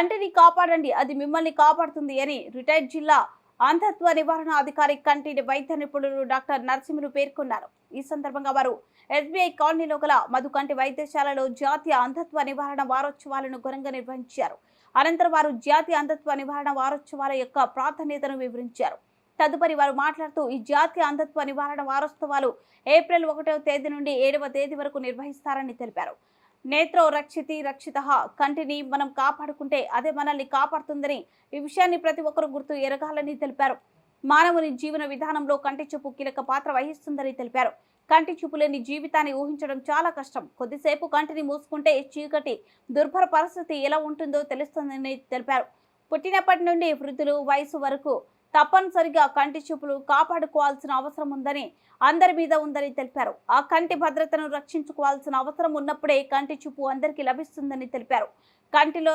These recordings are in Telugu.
కంటిని కాపాడండి అది మిమ్మల్ని కాపాడుతుంది అని రిటైర్డ్ జిల్లా అంధత్వ నివారణ అధికారి కంటి వైద్య నిపుణులు డాక్టర్ నరసింహులు పేర్కొన్నారు. ఈ సందర్భంగా వారు ఎస్బీఐ కాలనీలో గల మధుకంటి వైద్యశాలలో జాతీయ అంధత్వ నివారణ వారోత్సవాలను ఘనంగా నిర్వహించారు. అనంతరం వారు జాతీయ అంధత్వ నివారణ వారోత్సవాల యొక్క ప్రాధాన్యతను వివరించారు. తదుపరి వారు మాట్లాడుతూ ఈ జాతీయ అంధత్వ నివారణ వారోత్సవాలు ఏప్రిల్ ఒకటవ తేదీ నుండి ఏడవ తేదీ వరకు నిర్వహిస్తారని తెలిపారు. నేత్రో రక్షితి రక్షిత. కంటిని మనం కాపాడుకుంటే అదే మనల్ని కాపాడుతుందని ఈ విషయాన్ని ప్రతి ఒక్కరూ గుర్తు ఎరగాలని తెలిపారు. మానవుని జీవన విధానంలో కంటి చూపు కీలక పాత్ర వహిస్తుందని తెలిపారు. కంటి చూపు లేని జీవితాన్ని ఊహించడం చాలా కష్టం. కొద్దిసేపు కంటిని మూసుకుంటే చీకటి దుర్భర పరిస్థితి ఎలా ఉంటుందో తెలుస్తుందని తెలిపారు. పుట్టినప్పటి నుండి వృద్ధులు వయసు వరకు తప్పనిసరిగా కంటి చూపులు కాపాడుకోవాల్సిన అవసరం ఉందని అందరి మీద ఉందని తెలిపారు. ఆ కంటి భద్రతను రక్షించుకోవాల్సిన అవసరం ఉన్నప్పుడే కంటి చూపు అందరికీ లభిస్తుందని తెలిపారు. కంటిలో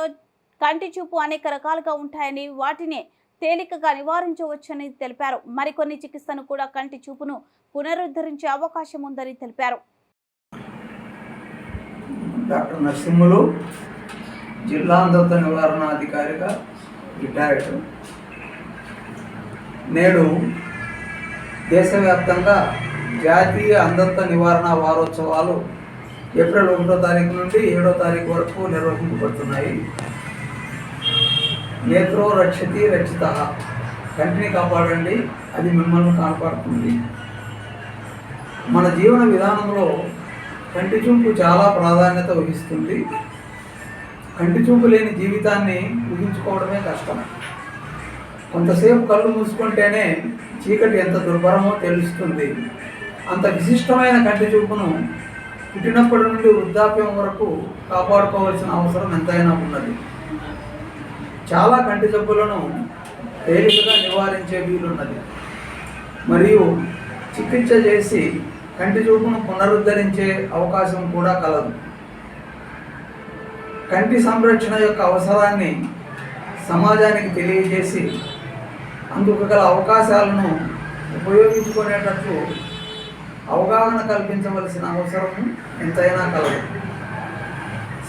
కంటి చూపు అనేక రకాలుగా ఉంటాయని వాటిని తేలికగా నివారించవచ్చని తెలిపారు. మరికొన్ని చికిత్సను కూడా కంటి చూపును పునరుద్ధరించే అవకాశం ఉందని తెలిపారు. డాక్టర్ నరసింహులు జిల్లా అంధత్వ నివారణ అధికారిగా రిటైర్డ్ నేడు దేశవ్యాప్తంగా జాతీయ అంధత్వ నివారణ వారోత్సవాలు ఏప్రిల్ ఒకటో తారీఖు నుండి ఏడో తారీఖు వరకు నిర్వహించబడుతున్నాయి నేత్రో రక్షతి రక్షిత కంటిని కాపాడండి అది మిమ్మల్ని కాపాడుతుంది. మన జీవన విధానంలో కంటి చూపు చాలా ప్రాధాన్యత వహిస్తుంది. కంటి చూపు లేని జీవితాన్ని ఊహించుకోవడమే కష్టం. కొంతసేపు కళ్ళు మూసుకుంటేనే చీకటి ఎంత దుర్భరమో తెలుస్తుంది. అంత విశిష్టమైన కంటి చూపును పుట్టినప్పటి నుండి వృద్ధాప్యం వరకు కాపాడుకోవాల్సిన అవసరం ఎంతైనా ఉన్నది. చాలా కంటి జబ్బులను తేలికగా నివారించే వీలున్నది. మరియు చికిత్స చేసి కంటి చూపును పునరుద్ధరించే అవకాశం కూడా కలదు. కంటి సంరక్షణ యొక్క అవసరాన్ని సమాజానికి తెలియజేసి అందుకు గల అవకాశాలను ఉపయోగించుకునేటట్లు అవగాహన కల్పించవలసిన అవసరం ఎంతైనా కలదు.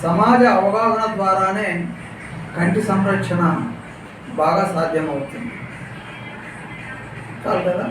సమాజ అవగాహన ద్వారానే కంటి సంరక్షణ బాగా సాధ్యమవుతుంది. చాలు కదా?